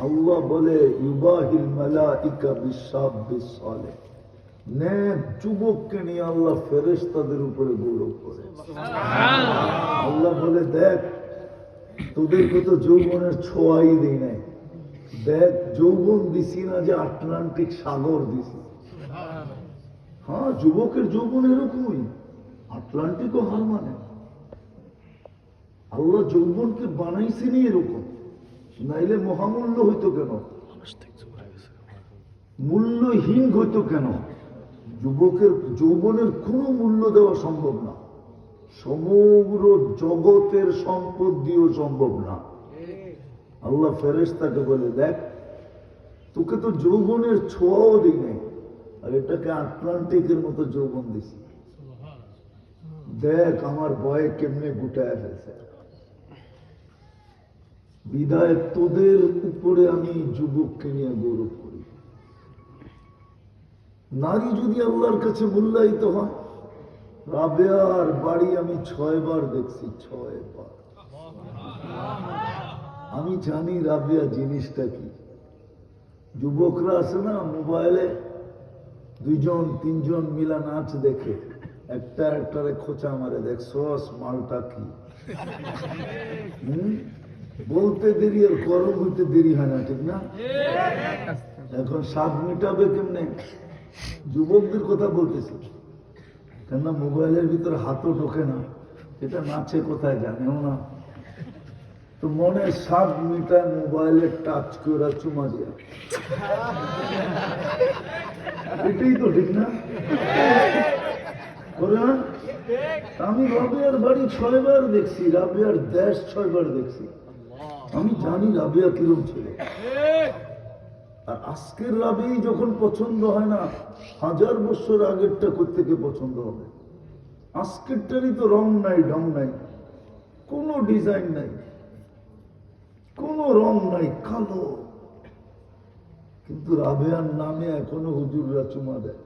আল্লাহ বলে মালাইকা বিশাব বিসলে নেক যুবককে নিয়ে আল্লাহ ফেরেশতাদের উপরে গৌরব করে। আল্লাহ বলে, দেখ, তোদেরকে তো যৌবনের ছোঁয়াই দেই নাই। দেখ, যৌবন দিছি না যে আটলান্টিক সাগর দিছি। হ্যাঁ যুবকের যৌবন এরকমই। আটলান্টিকও হার মানে। আল্লাহ যৌবনকে বানাইছেনই এরকম। নাইলে মহামূল্য হইতো কেন? মূল্যহীন হইতো কেন? যুবকের, যৌবনের কোনো মূল্য দেওয়া সম্ভব না। সমগ্র জগতের সম্পদ দিয়েও সম্ভব না। আল্লাহ ফেরেশতাকে বলে, দেখ, তোকে তো যৌবনের ছোঁয়াও দিই নাই, আর এটাকে আটলান্টিকের মতো যৌবন দিছি দেখ, আমার বয়ে কেমনে গুটায় ফেলছে। বিদায় তোদের উপরে আমি যুবককে নিয়ে গৌরব করি। নারী যদি আল্লাহর কাছে মূল্যায়িত হয় রাবেয়ার বাড়ি আমি ছয় বার দেখছি ছয় বার আমি জানি রাবেয়া জিনিসটা কি। যুবকরা আছে না মোবাইলে, দুইজন, তিনজন মিলা নাচ দেখে, একটা একটারে খোঁচা মারে দেখছস মালটা কি। হুম? বলতে দেরি আর গরম হইতে দেরি হয় না, ঠিক না? এখন স্বাদ মিটাবে কেমনে? যুবকদের কথা বলতেছি। কেননা মোবাইলের ভিতরে হাতও ঢোকে না। এটা নাচে কোথায় জানেও না। তো মনে স্বাদ মিটায় মোবাইলের টাচ করে চুমা দিয়া। এটাই তো ঠিক না? আমি রাবিয়ার বাড়ি ছয়বার দেখছি, রাবিয়ার দেশ ছয়বার দেখছি। আমি জানি রাবিয়া কিরম ছিল। আর আজকের রাবি যখন পছন্দ হয় না, হাজার বছর আগেরটা থেকে পছন্দ হবে। আজকেরটারই তো রং নাই, ঢং নাই, কোনো ডিজাইন নাই, কোনো রং নাই, কালো। কিন্তু রাবেয়ার নামে এখনও হুজুররা চুমা দেয়।